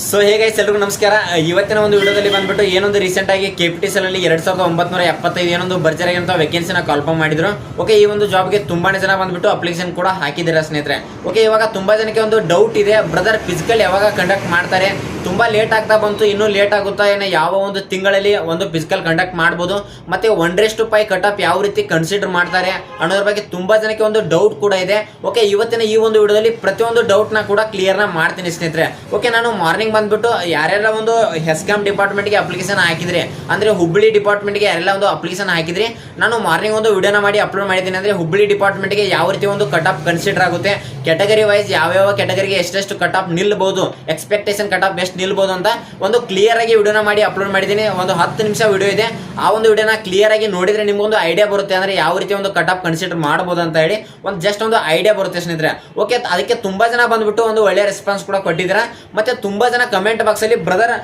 So ಹೇಗೆ ಎಲ್ರಿಗೂ ನಮಸ್ಕಾರ. ಇವತ್ತಿನ ಒಂದು ವಿಡಿಯೋದಲ್ಲಿ ಬಂದ್ಬಿಟ್ಟು ಏನೊಂದು ರೀಸೆಂಟ್ ಆಗಿ ಕೆ ಪಿ ಟಿ ಸಲಲ್ಲಿ ಎರಡ್ ಸಾವಿರದ ಒಂಬತ್ನೂರ ಎಪ್ಪತ್ತೈದು ಏನೊಂದು ಭರ್ಜರಿ ಅಂತ ವೇಕೆನ್ಸಿನ ಕಾಲ್ಫಾರ್ಮ್ ಮಾಡಿದ್ರು. ಓಕೆ ಈ ಒಂದು ಜಾಬ್ಗೆ ತುಂಬಾ ಜನ ಬಂದ್ಬಿಟ್ಟು ಅಪ್ಲಿಕೇಶನ್ ಕೂಡ ಹಾಕಿದ್ದಾರೆ ಸ್ನೇಹಿತರೆ. ಓಕೆ ಇವಾಗ ತುಂಬಾ ಜನಕ್ಕೆ ಒಂದು ಡೌಟ್ ಇದೆ. ಬ್ರದರ್ ಫಿಸಿಕಲ್ ಯಾವಾಗ ಕಂಡಕ್ಟ್ ಮಾಡ್ತಾರೆ? ತುಂಬಾ ಲೇಟ್ ಆಗ್ತಾ ಬಂತು, ಇನ್ನೂ ಲೇಟ್ ಆಗುತ್ತಾ? ಏನೋ ಯಾವ ಒಂದು ತಿಂಗಳಲ್ಲಿ ಒಂದು ಫಿಸಿಕಲ್ ಕಂಡಕ್ಟ್ ಮಾಡ್ಬೋದು? ಮತ್ತೆ ಒನ್ ಟು ಪೈ ಅಪ್ ಯಾವ ರೀತಿ ಕನ್ಸಿಡರ್ ಮಾಡ್ತಾರೆ ಅನ್ನೋದ್ರ ಬಗ್ಗೆ ತುಂಬಾ ಜನಕ್ಕೆ ಒಂದು ಡೌಟ್ ಕೂಡ ಇದೆ. ಓಕೆ ಇವತ್ತಿನ ಈ ಒಂದು ವಿಡಿಯೋದಲ್ಲಿ ಪ್ರತಿಯೊಂದು ಡೌಟ್ನ ಕೂಡ ಕ್ಲಿಯರ್ನ ಮಾಡ್ತೀನಿ ಸ್ನೇಹಿತರೆ. ಓಕೆ ನಾನು ಮಾರ್ನಿಂಗ್ ಬಂದ್ಬಿಟ್ಟು ಯಾರೆಲ್ಲ ಒಂದು ಹೆಸ್ಕಾಮ್ ಡಿಪಾರ್ಟ್ಮೆಂಟ್ಗೆ ಅಪ್ಲಿಕೇಶನ್ ಹಾಕಿದ್ರೆ, ಅಂದ್ರೆ ಹುಬ್ಬಳ್ಳಿ ಡಿಪಾರ್ಟ್ಮೆಂಟ್ಗೆ ಯಾರೆಲ್ಲ ಒಂದು ಅಪ್ಲಿಕೇಶನ್ ಹಾಕಿದ್ರೆ, ನಾನು ಮಾರ್ನಿಂಗ್ ಒಂದು ವಿಡಿಯೋನ ಮಾಡಿ ಅಪ್ಲೋಡ್ ಮಾಡಿದ್ದೀನಿ, ಅಂದ್ರೆ ಹುಬ್ಬಳ್ಳಿ ಡಿಪಾರ್ಟ್ಮೆಂಟ್ಗೆ ಯಾವ ರೀತಿ ಒಂದು ಕಟ್ ಆಫ್ ಕನ್ಸಿಡರ್ ಆಗುತ್ತೆ ಕೆಟಗರಿ ವೈಸ್ ಯಾವ್ಯಾವ ಕೆಟಗರಿಗೆ ಎಷ್ಟೆಷ್ಟು ಕಟ್ ಆಫ್ ನಿಲ್ಬಹುದು ಎಕ್ಸ್ಪೆಕ್ಟೇಷನ್ ಕಟ್ ಆಫ್ ಎಷ್ಟು ನಿಲ್ಬೋದು ಅಂತ ಒಂದು ಕ್ಲಿಯರ್ ಆಗಿ ವಿಡಿಯೋನ ಮಾಡಿ ಅಪ್ಲೋಡ್ ಮಾಡಿದ್ದೀನಿ, ಒಂದು ಹತ್ತು ನಿಮಿಷ ವಿಡಿಯೋ ಇದೆ, ಆ ಒಂದು ವಿಡಿಯೋನ ಕ್ಲಿಯರ್ ಆಗಿ ನೋಡಿದ್ರೆ ನಿಮಗೊಂದು ಐಡಿಯಾ ಬರುತ್ತೆ, ಅಂದ್ರೆ ಯಾವ ರೀತಿ ಒಂದು ಕಟ್ ಆಫ್ ಕನ್ಸಿಡರ್ ಮಾಡಬಹುದು ಅಂತ ಹೇಳಿ, ಒಂದು ಜಸ್ಟ್ ಒಂದು ಐಡಿಯಾ ಬರುತ್ತೆ ಸ್ನೇಹಿತರೆ. ಓಕೆ ಅದಕ್ಕೆ ತುಂಬಾ ಜನ ಬಂದ್ಬಿಟ್ಟು ಒಂದು ಒಳ್ಳೆಯ ರೆಸ್ಪಾನ್ಸ್ ಕೂಡ ಕೊಟ್ಟಿದ್ದೀರಾ, ಮತ್ತೆ ತುಂಬಾ ಜನ ಕಮೆಂಟ್ ಬಾಕ್ಸ್ ಅಲ್ಲಿ ಬ್ರದರ್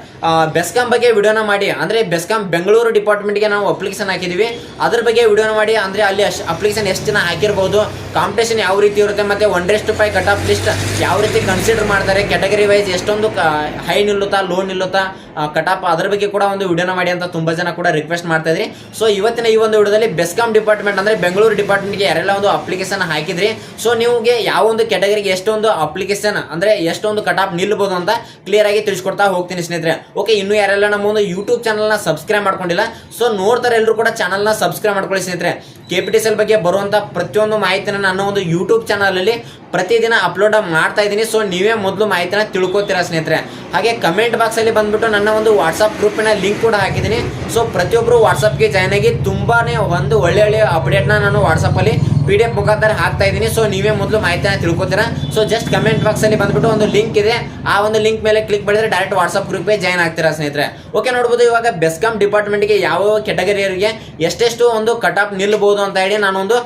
ಬೆಸ್ಕಾಂ ಬಗ್ಗೆ ವಿಡಿಯೋನ ಮಾಡಿ. ಅಂದ್ರೆ ಬೆಸ್ಕಾಂ ಬೆಂಗಳೂರು ಡಿಪಾರ್ಟ್ಮೆಂಟ್ಗೆ ನಾವು ಅಪ್ಲಿಕೇಶನ್ ಹಾಕಿದೀವಿ. ಅದ್ರ ಬಗ್ಗೆ ವಿಡಿಯೋನ ಮಾಡಿ, ಅಂದ್ರೆ ಅಲ್ಲಿ ಅಪ್ಲಿಕೇಶನ್ ಎಷ್ಟು ಜನ ಹಾಕಿರ್ಬೋದು ಕಾಂಪಿಟೇಷನ್ ಯಾವ ರೀತಿ ಇರುತ್ತೆ, ಮತ್ತೆ ಒನ್ ರೆಸ್ಟ್ ಪೈ ಕಟ್ ಆಫ್ ಲಿಸ್ಟ್ ಯಾವ ರೀತಿ ಕನ್ಸಿಡರ್ ಮಾಡ್ತಾರೆ ಕ್ಯಾಟಗರಿ ವೈಸ್ ಎಷ್ಟೊಂದು ಹೈ ನಿಲ್ಲುತ್ತಾ ಲೋ ನಿಲ್ಲುತ್ತಾ ಕಟ್ ಆಫ್ ಅದ್ರ ಬಗ್ಗೆ ಕೂಡ ಒಂದು ವಿಡಿಯೋನ ಮಾಡಿ ಅಂತ ತುಂಬಾ ಜನ ಕೂಡ ರಿಕ್ವೆಸ್ಟ್ ಮಾಡ್ತಾ ಇದ್ರಿ. ಸೊ ಇವತ್ತಿನ ಈ ಒಂದು ವಿಡಿಯೋದಲ್ಲಿ ಬೆಸ್ಕಾಂ ಡಿಪಾರ್ಟ್ಮೆಂಟ್ ಅಂದ್ರೆ ಬೆಂಗಳೂರು ಡಿಪಾರ್ಟ್ಮೆಂಟ್ಗೆ ಯಾರೆಲ್ಲ ಒಂದು ಅಪ್ಲಿಕೇಶನ್ ಹಾಕಿದ್ರಿ. ಸೊ ನಿಮಗೆ ಯಾವ ಒಂದು ಕೆಟಗರಿಗೆ ಎಷ್ಟೊಂದು ಅಪ್ಲಿಕೇಶನ್ ಅಂದ್ರೆ ಎಷ್ಟೊಂದು ಕಟಾಪ್ ನಿಲ್ಬಹುದು ಅಂತ ಕ್ಲಿಯರ್ ಆಗಿ ತಿಳಿಸ್ಕೊಡ್ತಾ ಹೋಗ್ತೀನಿ ಸ್ನೇಹಿತರೆ. ಓಕೆ ಇನ್ನು ಯಾರೆಲ್ಲ ನಮ್ಮ ಒಂದು ಯೂಟ್ಯೂಬ್ ಚಾನಲ್ನ ಸಬ್ಸ್ಕ್ರೈಬ್ ಮಾಡ್ಕೊಂಡಿಲ್ಲ ಸೊ ನೋಡ್ತಾರೆ ಎಲ್ಲರೂ ಕೂಡ ಚಾನಲ್ನ ಸಬ್ಸ್ಕ್ರೈಬ್ ಮಾಡ್ಕೊಳ್ಳಿ ಸ್ನೇಹಿತರೆ. ಕೆ ಪಿ ಟಿ ಸೆಲ್ ಬಗ್ಗೆ ಬರುವಂಥ ಪ್ರತಿಯೊಂದು ಮಾಹಿತಿನ ನಾನು ಒಂದು ಯೂಟ್ಯೂಬ್ ಚಾನಲಲ್ಲಿ ಪ್ರತಿದಿನ ಅಪ್ಲೋಡ್ ಮಾಡ್ತಾ ಇದ್ದೀನಿ. ಸೊ ನೀವೇ ಮೊದಲು ಮಾಹಿತಿನ ತಿಳ್ಕೊತೀರಾ ಸ್ನೇಹಿತರೆ. ಹಾಗೆ ಕಮೆಂಟ್ ಬಾಕ್ಸಲ್ಲಿ ಬಂದ್ಬಿಟ್ಟು ನನ್ನ ಒಂದು ವಾಟ್ಸಪ್ ಗ್ರೂಪಿನ ಲಿಂಕ್ ಕೂಡ ಹಾಕಿದ್ದೀನಿ. ಸೊ ಪ್ರತಿಯೊಬ್ಬರು ವಾಟ್ಸಪ್ಗೆ ಜಾಯ್ನ್ ಆಗಿ ತುಂಬಾ ಒಂದು ಒಳ್ಳೆ ಒಳ್ಳೆ ಅಪ್ಡೇಟ್ನ ನಾನು ವಾಟ್ಸಪ್ಪಲ್ಲಿ ಪಿ ಡಿ ಎಫ್ ಮುಖಾಂತರ ಹಾಕ್ತಾ ಇದ್ದೀನಿ. ಸೊ ನೀವೇ ಮೊದಲು ಮಾಹಿತಿನ ತಿಳ್ಕೊತೀರಾ? ಸೊ ಜಸ್ಟ್ ಕಮೆಂಟ್ ಬಾಕ್ಸಲ್ಲಿ ಬಂದ್ಬಿಟ್ಟು ಒಂದು ಲಿಂಕ್ ಇದೆ. ಆ ಒಂದು ಲಿಂಕ್ ಮೇಲೆ ಕ್ಲಿಕ್ ಮಾಡಿದ್ರೆ ಡೈರೆಕ್ಟ್ ವಾಟ್ಸಪ್ ಗ್ರೂಪ್ಗೆ ಜಾಯ್ನ್ ಆಗ್ತೀರಾ, ಸ್ನೇಹಿತರೆ? ಓಕೆ ನೋಡ್ಬೋದು ಇವಾಗ ಬೆಸ್ಕಾಂ ಡಿಪಾರ್ಟ್ಮೆಂಟ್ಗೆ ಯಾವ ಕೆಟಗರಿಯವರಿಗೆ ಎಷ್ಟೆಷ್ಟು ಒಂದು ಕಟ್ ಆಫ್ ನಿಲ್ಬಹುದು ಅಂತ ಹೇಳಿ ನಾನೊಂದು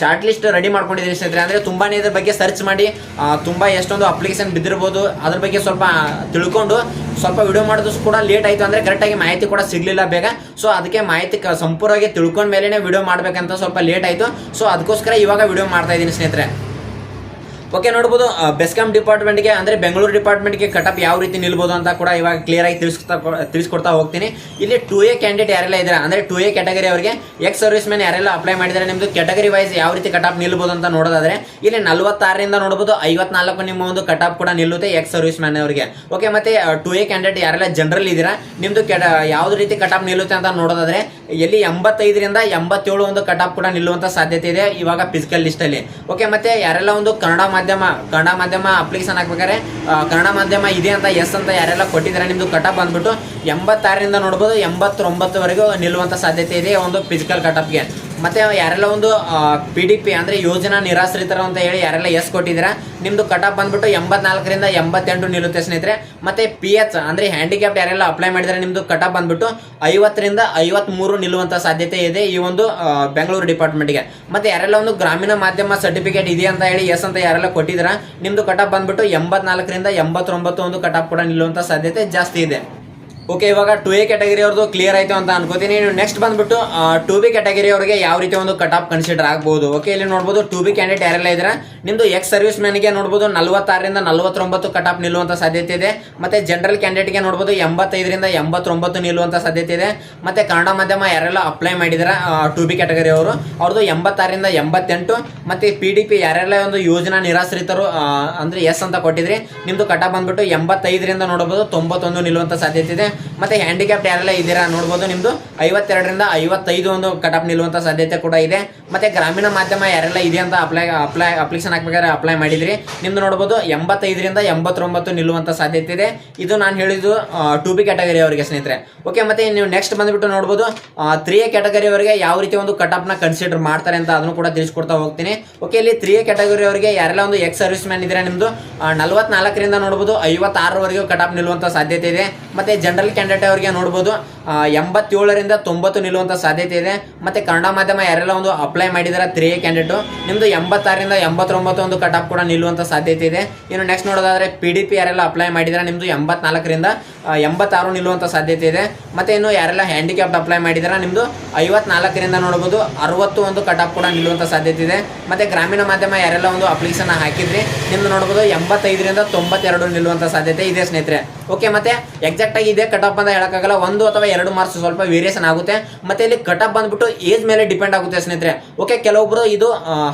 ಶಾರ್ಟ್ ಲಿಸ್ಟ್ ರೆಡಿ ಮಾಡ್ಕೊಂಡಿದ್ದೀನಿ, ಸ್ನೇಹಿತರೆ. ಅಂದರೆ ತುಂಬಾನೇ ಇದ್ರ ಬಗ್ಗೆ ಸರ್ಚ್ ಮಾಡಿ ತುಂಬ ತುಂಬಾ ಎಷ್ಟೊಂದು ಅಪ್ಲಿಕೇಶನ್ ಬಿದ್ದಿರ್ಬೋದು. ಅದ್ರ ಬಗ್ಗೆ ಸ್ವಲ್ಪ ತಿಳ್ಕೊಂಡು ಸ್ವಲ್ಪ ವಿಡಿಯೋ ಮಾಡೋದು ಕೂಡ ಲೇಟ್ ಆಯಿತು ಅಂದರೆ ಕರೆಕ್ಟಾಗಿ ಮಾಹಿತಿ ಕೂಡ ಸಿಗಲಿಲ್ಲ ಬೇಗ. ಸೊ ಅದಕ್ಕೆ ಮಾಹಿತಿ ಸಂಪೂರ್ಣವಾಗಿ ತಿಳ್ಕೊಂಡ ಮೇಲೇ ವಿಡಿಯೋ ಮಾಡಬೇಕಂತ ಸ್ವಲ್ಪ ಲೇಟ್ ಆಯಿತು. ಸೊ ಅದಕ್ಕೋಸ್ಕರ ಇವಾಗ ವಿಡಿಯೋ ಮಾಡ್ತಾ ಇದ್ದೀನಿ ಸ್ನೇಹಿತರೆ. ಓಕೆ ನೋಡ್ಬೋದು. ಬೆಸ್ಕಾಮ್ ಬೆಸ್ಕಾಂ ಡಿಪಾರ್ಟ್ಮೆಂಟ್ಗೆ ಅಂದರೆ ಬೆಂಗಳೂರು ಡಿಪಾರ್ಟ್ಮೆಂಟ್ಗೆ ಕಟಪ್ ಯಾವ ರೀತಿ ನಿಲ್ಬೋದು ಅಂತ ಕೂಡ ಇವಾಗ ಕ್ಲಿಯರ್ ಆಗಿ ತಿಳಿಸ್ಕೊತಾ ತಿಳಿಸ್ಕೊಡ್ತಾ ಹೋಗ್ತೀನಿ. ಇಲ್ಲಿ ಟು ಎ ಕ್ಯಾಂಡಿಡೇಟ್ ಯಾರೆಲ್ಲ ಇದ್ದಾರೆ? ಅಂದರೆ ಟು ಎ ಕ್ಯಾಟಗರಿ ಅವರಿಗೆ ಎಕ್ಸ್ ಸರ್ವಿಸ್ ಮ್ಯಾನ್ ಯಾರೆಲ್ಲ ಅಪ್ಲೈ ಮಾಡಿದ್ದಾರೆ? ನಿಮ್ಮದು ಕ್ಯಾಟಗರಿ ವೈಸ್ ಯಾವ ರೀತಿ ಕಟಪ್ ನಿಲ್ಬೋದು ಅಂತ ನೋಡೋದಾದ್ರೆ, ಇಲ್ಲಿ ನಲವತ್ತಾರರಿಂದ ನೋಡಬಹುದು ಐವತ್ನಾಲ್ಕು ನಿಮ್ಮ ಒಂದು ಕಟಪ್ ಕೂಡ ನಿಲ್ಲುತ್ತೆ ಎಕ್ಸ್ ಸರ್ವಿಸ್ ಮ್ಯಾನ್ ಅವರಿಗೆ. ಓಕೆ ಮತ್ತೆ ಟು ಎ ಕ್ಯಾಂಡಿಡೇಟ್ ಯಾರೆಲ್ಲ ಜನರಲ್ ಇದ್ದೀರಾ? ನಿಮ್ಮದು ಕೆಟ ಯಾವ್ದು ರೀತಿ ಕಟಪ್ ನಿಲ್ಲುತ್ತೆ ಅಂತ ನೋಡೋದಾದ್ರೆ, ಎಲ್ಲಿ ಎಂಬತ್ತೈದರಿಂದ ಎಂಬತ್ತೇಳು ಒಂದು ಕಟಪ್ ಕೂಡ ನಿಲ್ಲುವಂತ ಸಾಧ್ಯತೆ ಇದೆ ಇವಾಗ ಫಿಸಿಕಲ್ ಲಿಸ್ಟ್ ಅಲ್ಲಿ. ಓಕೆ ಮತ್ತೆ ಯಾರೆಲ್ಲ ಒಂದು ಕನ್ನಡ ಮಾಧ್ಯಮ, ಕನ್ನಡ ಮಾಧ್ಯಮ ಅಪ್ಲಿಕೇಶನ್ ಹಾಕ್ಬೇಕಾದ್ರೆ ಕನ್ನಡ ಮಾಧ್ಯಮ ಇದೆ ಅಂತ ಎಸ್ ಅಂತ ಯಾರೆಲ್ಲ ಕೊಟ್ಟಿದ್ದಾರೆ, ನಿಮ್ದು ಕಟಪ್ ಬಂದ್ಬಿಟ್ಟು ಎಂಬತ್ತಾರರಿಂದ ನೋಡ್ಬೋದು, ಎಂಬತ್ತೊಂಬತ್ತುವರೆಗೂ ನಿಲ್ಲುವಂಥ ಸಾಧ್ಯತೆ ಇದೆ ಒಂದು ಫಿಸಿಕಲ್ ಕಟಪ್ಗೆ ಮತ್ತೆ ಯಾರೆಲ್ಲ ಒಂದು ಪಿ ಡಿ ಪಿ ಅಂದ್ರೆ ಯೋಜನಾ ನಿರಾಶ್ರಿತರು ಅಂತ ಹೇಳಿ ಯಾರೆಲ್ಲ ಎಸ್ ಕೊಟ್ಟಿದ್ದೀರಾ, ನಿಮ್ದು ಕಟಪ್ ಬಂದ್ಬಿಟ್ಟು ಎಂಬತ್ನಾಲ್ಕರಿಂದ ಎಂಬತ್ತೆಂಟು ನಿಲ್ಲುತ್ತೆ ಸ್ನೇಹಿತರೆ. ಮತ್ತೆ ಪಿ ಎಚ್ ಅಂದ್ರೆ ಹ್ಯಾಂಡಿಕ್ಯಾಪ್ ಯಾರೆಲ್ಲ ಅಪ್ಲೈ ಮಾಡಿದರೆ ನಿಮ್ದು ಕಟಪ್ ಬಂದ್ಬಿಟ್ಟು ಐವತ್ತರಿಂದ ಐವತ್ಮೂರು ನಿಲ್ಲುವಂತ ಸಾಧ್ಯತೆ ಇದೆ ಈ ಒಂದು ಬೆಂಗಳೂರು ಡಿಪಾರ್ಟ್ಮೆಂಟ್ಗೆ ಮತ್ತೆ ಯಾರೆಲ್ಲ ಒಂದು ಗ್ರಾಮೀಣ ಮಾಧ್ಯಮ ಸರ್ಟಿಫಿಕೇಟ್ ಇದೆ ಅಂತ ಹೇಳಿ ಎಸ್ ಅಂತ ಯಾರೆಲ್ಲ ಕೊಟ್ಟಿದ್ದೀರಾ, ನಿಮ್ದು ಕಟಪ್ ಬಂದ್ಬಿಟ್ಟು ಎಂಬತ್ನಾಲ್ಕರಿಂದ ಎಂಬತ್ತೊಂಬತ್ತು ಒಂದು ಕಟಪ್ ಕೂಡ ನಿಲ್ಲುವಂತ ಸಾಧ್ಯತೆ ಜಾಸ್ತಿ ಇದೆ. ಓಕೆ ಇವಾಗ ಟು ಎ ಕ್ಯಾಟಗರಿ ಅವ್ರದ್ದು ಕ್ಲಿಯರ್ ಆಯ್ತು ಅಂತ ಅನ್ಕೋತೀನಿ. ನೆಕ್ಸ್ಟ್ ಬಂದ್ಬಿಟ್ಟು ಟು ಬಿ ಕ್ಯಾಟಗರಿ ಅವರಿಗೆ ಯಾವ ರೀತಿ ಒಂದು ಕಟ್ ಆಫ್ ಕನ್ಸಿಡರ್ ಆಗ್ಬೋದು? ಓಕೆ ಇಲ್ಲಿ ನೋಡ್ಬೋದು ಟು ಬಿ ಕ್ಯಾಂಡಿಡೇಟ್ ಯಾರೆಲ್ಲ ಇದ್ರೆ ನಿಮ್ದು ಎಕ್ಸ್ ಸರ್ವಿಸ್ ಮ್ಯಾನ್ಗೆ ನೋಡ್ಬೋದು ನಲವತ್ತಾರರಿಂದ ನಲವತ್ತೊಂಬತ್ತು ಕಟ್ ಆಫ್ ನಿಲ್ಲುವಂತ ಸಾಧ್ಯತೆ ಇದೆ. ಮತ್ತೆ ಜನರಲ್ ಕ್ಯಾಂಡಿಡೇಟ್ಗೆ ನೋಡ್ಬೋದು ಎಂಬತ್ತೈದರಿಂದ ಎಂಬತ್ತೊಂಬತ್ತು ನಿಲ್ಲುವಂತ ಸಾಧ್ಯತೆ ಇದೆ. ಮತ್ತೆ ಕನ್ನಡ ಮಾಧ್ಯಮ ಯಾರೆಲ್ಲ ಅಪ್ಲೈ ಮಾಡಿದ್ರೆ ಟು ಬಿ ಕ್ಯಾಟಗರಿ ಅವರು. ಅವ್ರದ್ದು ಎಂಬತ್ತಾರರಿಂದ ಎಂಬತ್ತೆಂಟು. ಮತ್ತೆ ಪಿ ಡಿ ಪಿ ಯಾರೆಲ್ಲ ಒಂದು ಯೋಜನಾ ನಿರಾಶ್ರಿತರು ಅಂದ್ರೆ ಎಸ್ ಅಂತ ಕೊಟ್ಟಿದ್ರಿ, ನಿಮ್ದು ಆಫ್ ಬಂದ್ಬಿಟ್ಟು ಎಂಬತ್ತೈದರಿಂದ ನೋಡಬಹುದು ತೊಂಬತ್ತೊಂದು ನಿಲ್ಲುವಂತ ಸಾಧ್ಯತೆ ಇದೆ. ಮತ್ತೆ ಹ್ಯಾಂಡಿಕ್ಯಾಪ್ ಯಾರೆಲ್ಲ ಇದ್ದೀರಾ ನೋಡ್ಬೋದು ನಿಮ್ದು. ಐವತ್ತೆರಡರಿಂದ ಐವತ್ತೈದು ಒಂದು ಕಟಪ್ ನಿಲ್ಲುವಂತ ಸಾಧ್ಯತೆ ಕೂಡ ಇದೆ. ಮತ್ತೆ ಗ್ರಾಮೀಣ ಮಾಧ್ಯಮ ಯಾರೆಲ್ಲ ಇದೆ ಅಂತ ಅಪ್ಲೈ ಅಪ್ಲೈ ಅಪ್ಲಿಕೇಶನ್ ಹಾಕ್ಬೇಕಾದ್ರೆ ಅಪ್ಲೈ ಮಾಡಿದ್ರಿ. ನಿಮ್ದು ನೋಡ್ಬೋದು ಎಂಬತ್ತೈದರಿಂದ ಎಂಬತ್ತೊಂಬತ್ತು ನಿಲ್ಲುವಂತ ಸಾಧ್ಯತೆ ಇದೆ. ಇದು ನಾನು ಹೇಳಿದ್ದು ಟು ಬಿ ಕ್ಯಾಟಗರಿ ಅವರಿಗೆ ಸ್ನೇಹಿತರೆ. ಓಕೆ ಮತ್ತೆ ನೀವು ನೆಕ್ಸ್ಟ್ ಬಂದ್ಬಿಟ್ಟು ನೋಡ್ಬೋದು ತ್ರೀ ಎ ಕ್ಯಾಟಗರಿ ಅವರಿಗೆ ಯಾವ ರೀತಿ ಒಂದು ಕಟಪ್ನ ಕನ್ಸಿಡರ್ ಮಾಡ್ತಾರೆ ಅಂತ ಅದನ್ನು ಕೂಡ ತಿಳಿಸ್ಕೊಡ್ತಾ ಹೋಗ್ತೀನಿ. ಓಕೆ ಇಲ್ಲಿ ತ್ರೀ ಎ ಕ್ಯಾಟಗರಿ ಅವರಿಗೆ ಯಾರೆಲ್ಲ ಒಂದು ಎಕ್ಸ್ ಸರ್ವಿಸ್ ಮ್ಯಾನ್ ಇದ್ರೆ ನಿಮ್ದು ನಲವತ್ನಾಲ್ಕರಿಂದ ನೋಡ್ಬೋದು ಐವತ್ತಾರರವರೆಗೂ ಕಟಪ್ ನಿಲ್ಲುವಂತ ಸಾಧ್ಯತೆ ಇದೆ. ಮತ್ತೆ ಜನರಲ್ ಕ್ಯಾಂಡಿಡೇಟ್ ಅವರಿಗೆ ನೋಡ್ಬೋದು. ಎಂಬತ್ತೇಳರಿಂದ ತೊಂಬತ್ತು ನಿಲ್ಲುವಂತ ಸಾಧ್ಯತೆ ಇದೆ. ಮತ್ತೆ ಕನ್ನಡ ಮಾಧ್ಯಮ ಯಾರೆಲ್ಲ ಒಂದು ಅಪ್ಲೈ ಮಾಡಿದಾರೆ ತ್ರೀ ಕ್ಯಾಂಡಿಡೇಟ್ ನಿಮ್ದು ಎಂಬತ್ತಾರರಿಂದ ಎಂಬತ್ತೊಂಬತ್ತು ಒಂದು ಕಟ್ ಕೂಡ ನಿಲ್ಲುವಂತ ಸಾಧ್ಯತೆ ಇದೆ. ಇನ್ನು ನೆಕ್ಸ್ಟ್ ನೋಡೋದಾದ್ರೆ ಪಿ ಡಿ ಪಿ ಯಾರೆಲ್ಲ ಅಪ್ಲೈ ಮಾಡಿದಾರೆ, ನಿಮ್ದು ಎಂಬತ್ನಾಲ್ಕರಿಂದ ಎಂಬತ್ತಾರು ನಿಲ್ಲುವಂತ ಸಾಧ್ಯತೆ ಇದೆ. ಮತ್ತೆ ಇನ್ನು ಯಾರೆಲ್ಲ ಹ್ಯಾಂಡಿಕ್ಯಾಪ್ ಅಪ್ಲೈ ಮಾಡಿದಾರೆ, ನಿಮ್ದು ಐವತ್ನಾಲ್ಕರಿಂದ ನೋಡಬಹುದು ಅರವತ್ತು ಒಂದು ಕಟ್ ಆಫ್ ಕೂಡ ನಿಲ್ಲುವಂತ ಸಾಧ್ಯತೆ ಇದೆ. ಮತ್ತೆ ಗ್ರಾಮೀಣ ಮಾಧ್ಯಮ ಯಾರೆಲ್ಲ ಒಂದು ಅಪ್ಲಿಕೇಶನ್ ಹಾಕಿದ್ರಿ, ನಿಮ್ದು ನೋಡಬಹುದು ಎಂಬತ್ತೈದರಿಂದ ತೊಂಬತ್ತೆರಡು ನಿಲ್ಲುವಂತ ಸಾಧ್ಯತೆ ಇದೆ ಸ್ನೇಹಿತರೆ. ಓಕೆ ಮತ್ತೆ ಎಕ್ಸಾಕ್ಟ್ ಆಗಿ ಇದೆ ಕಟ್ ಆಫ್ ಅಂತ ಹೇಳಕ್ಕಾಗಲ್ಲ. ಒಂದು ಅಥವಾ ಎರಡು ಮಾರ್ಕ್ಸ್ ಸ್ವಲ್ಪ ವೇರಿಯೇಷನ್ ಆಗುತ್ತೆ. ಮತ್ತೆ ಇಲ್ಲಿ ಕಟ್ ಆಫ್ ಬಂದ್ಬಿಟ್ಟು ಏಜ್ ಮೇಲೆ ಡಿಪೆಂಡ್ ಆಗುತ್ತೆ ಸ್ನೇಹಿತರೆ. ಓಕೆ ಕೆಲವೊಬ್ರು ಇದು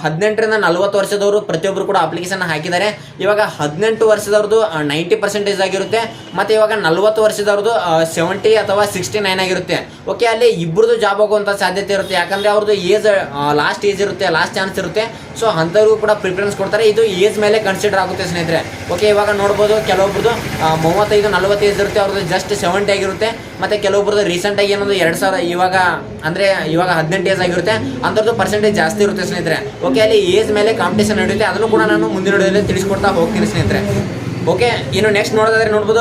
ಹದಿನೆಂಟರಿಂದ ನಲವತ್ತು ವರ್ಷದವರು ಪ್ರತಿಯೊಬ್ಬರು ಕೂಡ ಅಪ್ಲಿಕೇಶನ್ ಹಾಕಿದ್ದಾರೆ. ಇವಾಗ ಹದಿನೆಂಟು ವರ್ಷದವ್ರದ್ದು ನೈಂಟಿ ಪರ್ಸೆಂಟೇಜ್ ಆಗಿರುತ್ತೆ. ಮತ್ತೆ ಇವಾಗ ನಲವತ್ತು ವರ್ಷದವ್ರದ್ದು ಸೆವೆಂಟಿ ಅಥವಾ ಸಿಕ್ಸ್ಟಿ ನೈನ್ ಆಗಿರುತ್ತೆ. ಓಕೆ ಅಲ್ಲಿ ಇಬ್ಬರದು ಜಾಬ್ ಆಗುವಂತ ಸಾಧ್ಯತೆ ಇರುತ್ತೆ. ಯಾಕಂದ್ರೆ ಅವ್ರದ್ದು ಏಜ್ ಲಾಸ್ಟ್ ಏಜ್ ಇರುತ್ತೆ ಲಾಸ್ಟ್ ಚಾನ್ಸ್ ಇರುತ್ತೆ. ಸೊ ಅಂಥವ್ರಿಗೂ ಕೂಡ ಪ್ರಿಫರೆನ್ಸ್ ಕೊಡ್ತಾರೆ. ಇದು ಏಜ್ ಮೇಲೆ ಕನ್ಸಿಡರ್ ಆಗುತ್ತೆ ಸ್ನೇಹಿತರೆ. ಓಕೆ ಇವಾಗ ನೋಡ್ಬೋದು ಕೆಲವೊಬ್ರದ್ದು ಮೂವತ್ತೈದು ನಲವತ್ತು ಏಜ್ ಇರುತ್ತೆ, ಅವ್ರದ್ದು ಜಸ್ಟ್ ಸೆವೆಂಟಿ ಆಗಿರುತ್ತೆ. ಮತ್ತೆ ಕೆಲವೊಬ್ರದ್ದು ರೀಸೆಂಟ್ ಆಗಿ ಏನೊಂದು ಎರಡು ಸಾವಿರ ಇವಾಗ, ಅಂದ್ರೆ ಇವಾಗ ಹದಿನೆಂಟು ಏಜ್ ಆಗಿರುತ್ತೆ. ಅಂಥದ್ದು ಪರ್ಸೆಂಟೇಜ್ ಜಾಸ್ತಿ ಇರುತ್ತೆ ಸ್ನೇಹಿತರೆ. ಓಕೆ ಅಲ್ಲಿ ಏಜ್ ಮೇಲೆ ಕಾಂಪಿಟೇಷನ್ ನಡೆಯುತ್ತೆ. ಅದನ್ನು ಕೂಡ ನಾನು ಮುಂದಿನ ವಿಡಿಯೋದಲ್ಲಿ ತಿಳಿಸ್ಕೊಡ್ತಾ ಹೋಗ್ತೀನಿ ಸ್ನೇಹಿತರೆ. ಓಕೆ ಇನ್ನು ನೆಕ್ಸ್ಟ್ ನೋಡೋದಾದ್ರೆ ನೋಡ್ಬೋದು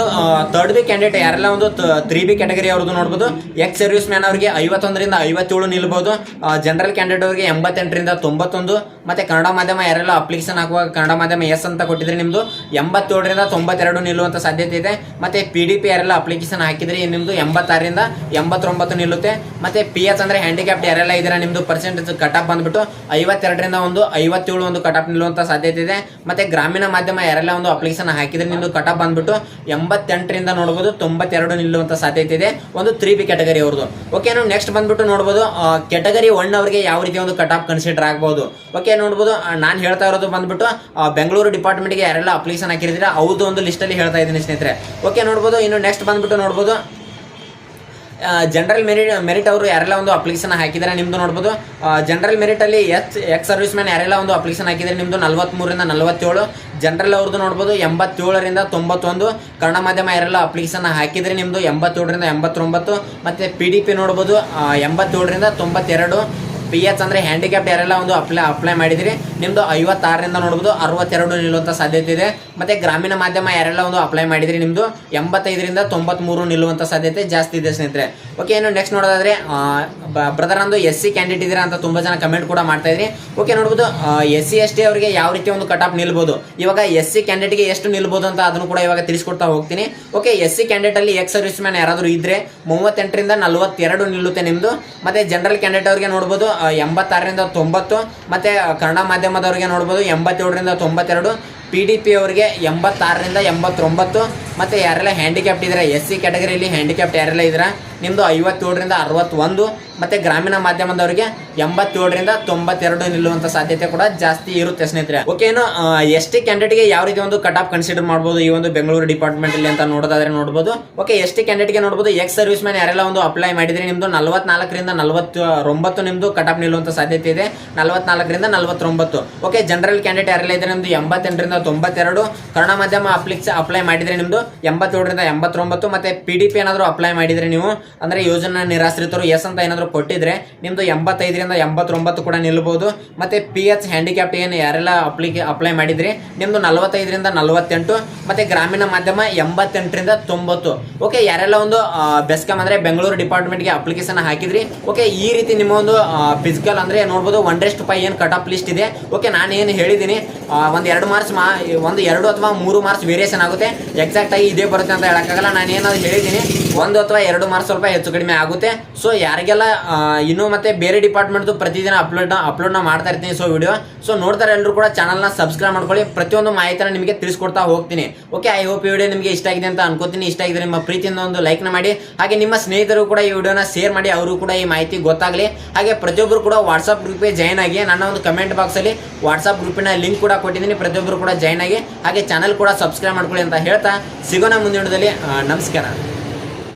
ತರ್ಡ್ ಬಿ ಕ್ಯಾಂಡಿಡೇಟ್ ಯಾರೆಲ್ಲ ಒಂದು ತ್ರೀ ಬಿ ಕ್ಯಾಟಗರಿ ಅವ್ರದ್ದು ನೋಡ್ಬೋದು. ಎಕ್ಸ್ ಸರ್ವಿಸ್ ಮ್ಯಾನ್ ಅವರಿಗೆ ಐವತ್ತೊಂದರಿಂದ ಐವತ್ತೇಳು ನಿಲ್ಬೋದು. ಜನರಲ್ ಕ್ಯಾಂಡಿಡೇಟ್ ಅವರಿಗೆ ಎಂಬತ್ತೆಂಟರಿಂದ ತೊಂಬತ್ತೊಂದು. ಮತ್ತೆ ಕನ್ನಡ ಮಾಧ್ಯಮ ಯಾರೆಲ್ಲ ಅಪ್ಲಿಕೇಶನ್ ಹಾಕುವಾಗ ಕನ್ನಡ ಮಾಧ್ಯಮ ಎಸ್ ಅಂತ ಕೊಟ್ಟಿದ್ರೆ ನಿಮ್ದು ಎಂಬತ್ತೇಳರಿಂದ ತೊಂಬತ್ತೆರಡು ನಿಲ್ಲುವಂತ ಸಾಧ್ಯತೆ ಇದೆ. ಮತ್ತೆ ಪಿ ಡಿ ಪಿ ಯಾರೆಲ್ಲ ಅಪ್ಲಿಕೇಶನ್ ಹಾಕಿದ್ರೆ ನಿಮ್ದು ಎಂಬತ್ತಾರರಿಂದ ಎಂಬತ್ತೊಂಬತ್ತು ನಿಲ್ಲುತ್ತೆ. ಮತ್ತೆ ಪಿ ಎಸ್ ಅಂದ್ರೆ ಹ್ಯಾಂಡಿಕ್ಯಾಪ್ ಯಾರೆಲ್ಲ ಇದ್ದೀರಾ, ನಿಮ್ದು ಪರ್ಸೆಂಟೇಜ್ ಕಟ್ ಅಪ್ ಬಂದ್ಬಿಟ್ಟು ಐವತ್ತೆರಡರಿಂದ ಒಂದು ಐವತ್ತೇಳು ಒಂದು ಕಟ್ ನಿಲ್ಲುವಂಥ ನಿಲ್ಲುವಂತ ಸಾಧ್ಯತೆ ಇದೆ. ಮತ್ತೆ ಗ್ರಾಮೀಣ ಮಾಧ್ಯಮ ಯಾರೆಲ್ಲ ಒಂದು ಅಪ್ಲಿಕೇಶನ್ ಹಾಕಿದ್ರೆ ನಿಮ್ದು ಕಟ್ ಅಪ್ ಬಂದ್ಬಿಟ್ಟು ಎಂಬತ್ತೆಂಟರಿಂದ ನೋಡಬಹುದು ತೊಂಬತ್ತೆರಡು ನಿಲ್ಲುವಂತ ಸಾಧ್ಯತೆ ಇದೆ. ಒಂದು ತ್ರೀ ಬಿ ಕ್ಯಾಟಗರಿ ಅವ್ರದ್ದು ಓಕೆ ನಾವು ನೆಕ್ಸ್ಟ್ ಬಂದ್ಬಿಟ್ಟು ನೋಡಬಹುದು ಕ್ಯಾಟಗರಿ ಒನ್ ಅವರಿಗೆ ಯಾವ ರೀತಿ ಒಂದು ಕಟ್ ಆಫ್ ಕನ್ಸಿಡರ್ ಆಗಬಹುದು ಓಕೆ ನೋಡಬಹುದು ನಾನು ಹೇಳ್ತಾ ಇರೋದು ಬಂದ್ಬಿಟ್ಟು ಬೆಂಗಳೂರು ಡಿಪಾರ್ಟ್ಮೆಂಟ್ಗೆ ಯಾರೆಲ್ಲ ಅಪ್ಲಿಕೇಶನ್ ಹಾಕಿರ್ತೀರ ಅವ್ರದ್ದು ಒಂದು ಲಿಸ್ಟಲ್ಲಿ ಹೇಳ್ತಾ ಇದ್ದೀನಿ ಸ್ನೇಹಿತರೆ. ಓಕೆ ನೋಡ್ಬೋದು, ಇನ್ನು ನೆಕ್ಸ್ಟ್ ಬಂದ್ಬಿಟ್ಟು ನೋಡ್ಬೋದು ಜನರಲ್ ಮೆರಿಟ್ ಮೆರಿಟ್ ಅವರು ಯಾರೆಲ್ಲ ಒಂದು ಅಪ್ಲಿಕೇಶನ್ ಹಾಕಿದ್ದಾರೆ ನಿಮ್ದು ನೋಡ್ಬೋದು ಜನರಲ್ ಮೆರಿಟಲ್ಲಿ ಎಚ್ ಎಕ್ಸ್ ಸರ್ವಿಸ್ ಮ್ಯಾನ್ ಯಾರೆಲ್ಲ ಒಂದು ಅಪ್ಲಿಕೇಶನ್ ಹಾಕಿದ್ರೆ ನಿಮ್ದು ನಲವತ್ತ್ಮೂರಿಂದ ನಲವತ್ತೇಳು ಜನರಲ್ ಅವ್ರದ್ದು ನೋಡ್ಬೋದು ಎಂಬತ್ತೇಳರಿಂದ ತೊಂಬತ್ತೊಂದು, ಕನ್ನಡ ಮಾಧ್ಯಮ ಯಾರೆಲ್ಲ ಅಪ್ಲಿಕೇಶನ್ ಹಾಕಿದ್ರೆ ನಿಮ್ದು ಎಂಬತ್ತೇಳರಿಂದ ಎಂಬತ್ತೊಂಬತ್ತು, ಮತ್ತೆ ಪಿ ಡಿ ಪಿ ನೋಡ್ಬೋದು ಎಂಬತ್ತೇಳರಿಂದ ತೊಂಬತ್ತೆರಡು ಪಿ ಎಚ್ ಅಂದ್ರೆ ಹ್ಯಾಂಡಿಕ್ಯಾಪ್ಟ್ ಯಾರೆಲ್ಲ ಒಂದು ಅಪ್ಲೈ ಅಪ್ಲೈ ಮಾಡಿದಿರಿ. ನಿಮ್ಮದು ಐವತ್ತಾರರಿಂದ ನೋಡ್ಬೋದು ಅರವತ್ತೆರಡು ನಿಲ್ಲುವಂಥ ಸಾಧ್ಯತೆ ಇದೆ. ಮತ್ತು ಗ್ರಾಮೀಣ ಮಾಧ್ಯಮ ಯಾರೆಲ್ಲ ಒಂದು ಅಪ್ಲೈ ಮಾಡಿದ್ರಿ ನಿಮ್ಮದು ಎಂಬತ್ತೈದರಿಂದ ತೊಂಬತ್ತ್ಮೂರು ನಿಲ್ಲುವಂಥ ಸಾಧ್ಯತೆ ಜಾಸ್ತಿ ಇದೆ ಸ್ನೇಹಿತರೆ. ಓಕೆ ಏನು ನೆಕ್ಸ್ಟ್ ನೋಡೋದಾದ್ರೆ ಬ್ರದರ್ ಅಂದು ಎಸ್ ಸಿ ಕ್ಯಾಂಡಿಡೇಟ್ ಇದ್ದೀರಾ ಅಂತ ತುಂಬ ಜನ ಕಮೆಂಟ್ ಕೂಡ ಮಾಡ್ತಾ ಇದ್ರಿ. ಓಕೆ ನೋಡ್ಬೋದು ಎಸ್ ಸಿ ಎಸ್ ಟಿ ಅವರಿಗೆ ಯಾವ ರೀತಿ ಒಂದು ಕಟ್ ಆಫ್ ನಿಲ್ಬೋದು? ಇವಾಗ ಎಸ್ ಸಿ ಕ್ಯಾಂಡಿಡೇಟ್ಗೆ ಎಷ್ಟು ನಿಲ್ಬೋದು ಅಂತ ಅದನ್ನು ಕೂಡ ಇವಾಗ ತಿಳಿಸ್ಕೊಡ್ತಾ ಹೋಗ್ತೀನಿ. ಓಕೆ ಎಸ್ ಸಿ ಕ್ಯಾಂಡಿಡೇಟ್ ಅಲ್ಲಿ ಎಕ್ಸ್ ಸರ್ವಿಸ್ ಮ್ಯಾನ್ ಯಾರಾದರೂ ಇದ್ರೆ ಮೂವತ್ತೆಂಟರಿಂದ ನಲವತ್ತೆರಡು ನಿಲ್ಲುತ್ತೆ ನಿಮ್ಮದು ಮತ್ತೆ ಜನರಲ್ ಕ್ಯಾಂಡಿಡೇಟ್ ಅವರಿಗೆ ನೋಡ್ಬೋದು ಎಂಬತ್ತಾರರಿಂದ ತೊಂಬತ್ತು. ಮತ್ತೆ ಕನ್ನಡ ಕನ್ನಡ ಮಾಧ್ಯಮದವರಿಗೆ ನೋಡ್ಬೋದು ಎಂಬತ್ತೇಳರಿಂದ ತೊಂಬತ್ತೆರಡು ಪಿ ಡಿ ಪಿ ಅವರಿಗೆ ಎಂಬತ್ತಾರರಿಂದ ಎಂಬತ್ತೊಂಬತ್ತು, ಮತ್ತು ಯಾರೆಲ್ಲ ಹ್ಯಾಂಡಿಕ್ಯಾಪ್ಟ್ ಇದ್ದಾರೆ? ಎಸ್ ಸಿ ಕ್ಯಾಟಗರಿಯಲ್ಲಿ ಹ್ಯಾಂಡಿಕ್ಯಾಪ್ಟ್ ಯಾರೆಲ್ಲ ಇದ್ದೀರಾ? ನಿಮ್ಮದು ಐವತ್ತೇಳರಿಂದ ಅರವತ್ತೊಂದು, ಮತ್ತು ಗ್ರಾಮೀಣ ಮಾಧ್ಯಮದವರಿಗೆ ಎಂಬತ್ತೇಳರಿಂದ ತೊಂಬತ್ತೆರಡು ನಿಲ್ಲುವಂಥ ಸಾಧ್ಯತೆ ಕೂಡ ಜಾಸ್ತಿ ಇರುತ್ತೆ ಸ್ನೇಹಿತರೆ. ಓಕೆ ಏನು ಎಸ್ ಟಿ ಕ್ಯಾಂಡಿಡೇಟ್ಗೆ ಯಾವ ರೀತಿ ಒಂದು ಕಟ್ ಆಫ್ ಕನ್ಸಿಡರ್ ಮಾಡ್ಬೋದು ಈ ಒಂದು ಬೆಂಗಳೂರು ಡಿಪಾರ್ಟ್ಮೆಂಟಲ್ಲಿ ಅಂತ ನೋಡೋದಾದ್ರೆ ನೋಡ್ಬೋದು. ಓಕೆ ಎಸ್ ಟಿ ಕ್ಯಾಂಡಿಡೇಟ್ಗೆ ನೋಡ್ಬೋದು ಎಕ್ಸ್ ಸರ್ವಿಸ್ ಮ್ಯಾನ್ ಯಾರೆಲ್ಲ ಒಂದು ಅಪ್ಲೈ ಮಾಡಿದ್ರೆ ನಿಮ್ಮದು ನಲವತ್ನಾಲ್ಕರಿಂದ ನಲವತ್ತೊಂಬತ್ತು ನಿಮ್ಮದು ಕಟ್ ಆಫ್ ನಿಲ್ಲುವಂಥ ಸಾಧ್ಯತೆ ಇದೆ. ನಲವತ್ನಾಲ್ಕರಿಂದ ನಲವತ್ತೊಂಬತ್ತು. ಓಕೆ ಜನರಲ್ ಕ್ಯಾಂಡಿಡೇಟ್ ಯಾರೆಲ್ಲ ಇದ್ರೆ ನಿಮ್ಮದು ಎಂಬತ್ತೆಂಟರಿಂದ ತೊಂಬತ್ತೆರಡು, ಕನ್ನಡ ಮಾಧ್ಯಮ ಅಪ್ಲಿಕ್ಸ್ ಅಪ್ಲೈ ಮಾಡಿದರೆ ನಿಮ್ಮದು ಎಂಬತ್ತೇಳರಿಂದ ಎಂಬತ್ತೊಂಬತ್ತು, ಮತ್ತು ಪಿ ಡಿ ಪಿ ಏನಾದರೂ ಅಪ್ಲೈ ಮಾಡಿದರೆ ನೀವು ಅಂದ್ರೆ ಯೋಜನಾ ನಿರಾಶ್ರಿತರು ಎಸ್ ಅಂತ ಏನಾದರೂ ಕೊಟ್ಟಿದ್ರೆ ನಿಮ್ದು ಎಂಬತ್ತೈದರಿಂದ ಎಂಬತ್ತೊಂಬತ್ತು ಕೂಡ ನಿಲ್ಬಹುದು ಮತ್ತೆ ಪಿ ಎಚ್ ಹ್ಯಾಂಡಿಕ್ಯಾಪ್ಟ್ ಏನು ಯಾರೆಲ್ಲ ಅಪ್ಲಿಕೆ ಅಪ್ಲೈ ಮಾಡಿದ್ರಿ? ನಿಮ್ದು ನಲವತ್ತೈದರಿಂದ ನಲವತ್ತೆಂಟು, ಮತ್ತೆ ಗ್ರಾಮೀಣ ಮಾಧ್ಯಮ ಎಂಬತ್ತೆಂಟರಿಂದ ತೊಂಬತ್ತು. ಓಕೆ ಯಾರೆಲ್ಲ ಒಂದು ಬೆಸ್ಕಾಮ್ ಅಂದ್ರೆ ಬೆಂಗಳೂರು ಡಿಪಾರ್ಟ್ಮೆಂಟ್ಗೆ ಅಪ್ಲಿಕೇಶನ್ ಹಾಕಿದ್ರಿ? ಓಕೆ ಈ ರೀತಿ ನಿಮ್ಮ ಒಂದು ಫಿಸಿಕಲ್ ಅಂದ್ರೆ ನೋಡ್ಬೋದು ಒನ್ ಫೈವ್ ಏನು ಕಟ್ ಆಫ್ ಲಿಸ್ಟ್ ಇದೆ. ಓಕೆ ನಾನು ಏನು ಹೇಳಿದ್ದೀನಿ ಒಂದು ಎರಡು ಮಾರ್ಚ್ ಮಾ, ಒಂದು ಎರಡು ಅಥವಾ ಮೂರು ಮಾರ್ಚ್ ವೇರಿಯೇಷನ್ ಆಗುತ್ತೆ. ಎಕ್ಸಾಕ್ಟ್ ಆಗಿ ಇದೇ ಬರುತ್ತೆ ಅಂತ ಹೇಳಕ್ಕಾಗಲ್ಲ. ನಾನು ಏನಾದ್ರು ಹೇಳಿದ್ದೀನಿ ಒಂದು ಅಥವಾ ಎರಡು ಮಾರ್ಚ್ ಸ್ವಲ್ಪ ಹೆಚ್ಚು ಕಡಿಮೆ ಆಗುತ್ತೆ. ಸೊ ಯಾರಿಗೆಲ್ಲ ಇನ್ನೂ ಮತ್ತೆ ಬೇರೆ ಡಿಪಾರ್ಟ್ಮೆಂಟ್ದು ಪ್ರತಿದಿನ ಅಪ್ಲೋಡ್ ಅಪ್ಲೋಡ್ನ ಮಾಡ್ತಾ ಇರ್ತೀನಿ ಸೊ ವಿಡಿಯೋ ಸೊ ನೋಡ್ತಾರೆ ಎಲ್ಲರೂ ಕೂಡ ಚಾನಲ್ನ ಸಬ್ಸ್ಕ್ರೈಬ್ ಮಾಡ್ಕೊಳ್ಳಿ. ಪ್ರತಿಯೊಂದು ಮಾಹಿತಿನ ನಿಮಗೆ ತಿಳಿಸ್ಕೊಡ್ತಾ ಹೋಗ್ತೀನಿ. ಓಕೆ ಐ ಹೋಪ್ ಈ ವಿಡಿಯೋ ನಿಮಗೆ ಇಷ್ಟ ಆಗಿದೆ ಅಂತ ಅನ್ಕೋತೀನಿ. ಇಷ್ಟ ಆಗಿದ್ರೆ ನಿಮ್ಮ ಪ್ರೀತಿಯಿಂದ ಒಂದು ಲೈಕ್ನ ಮಾಡಿ. ಹಾಗೆ ನಿಮ್ಮ ಸ್ನೇಹಿತರು ಕೂಡ ಈ ವಿಡಿಯೋನ ಶೇರ್ ಮಾಡಿ. ಅವರು ಕೂಡ ಈ ಮಾಹಿತಿ ಗೊತ್ತಾಗಲಿ. ಹಾಗೆ ಪ್ರತಿಯೊಬ್ಬರು ಕೂಡ ವಾಟ್ಸಪ್ ಗ್ರೂಪ್ಗೆ ಜಾಯ್ನ್ ಆಗಿ, ನನ್ನ ಒಂದು ಕಮೆಂಟ್ ಬಾಕ್ಸಲ್ಲಿ ವಾಟ್ಸಪ್ ಗ್ರೂಪಿನ ಲಿಂಕ್ ಕೂಡ ಕೊಟ್ಟಿದ್ದೀನಿ. ಪ್ರತಿಯೊಬ್ಬರು ಕೂಡ ಜಾಯ್ನ್ ಆಗಿ, ಹಾಗೆ ಚಾನಲ್ ಕೂಡ ಸಬ್ಸ್ಕ್ರೈಬ್ ಮಾಡ್ಕೊಳ್ಳಿ ಅಂತ ಹೇಳ್ತಾ, ಸಿಗೋಣ ಮುಂದಿನ ವಿಡಿಯೋದಲ್ಲಿ ನಮಸ್ಕಾರ.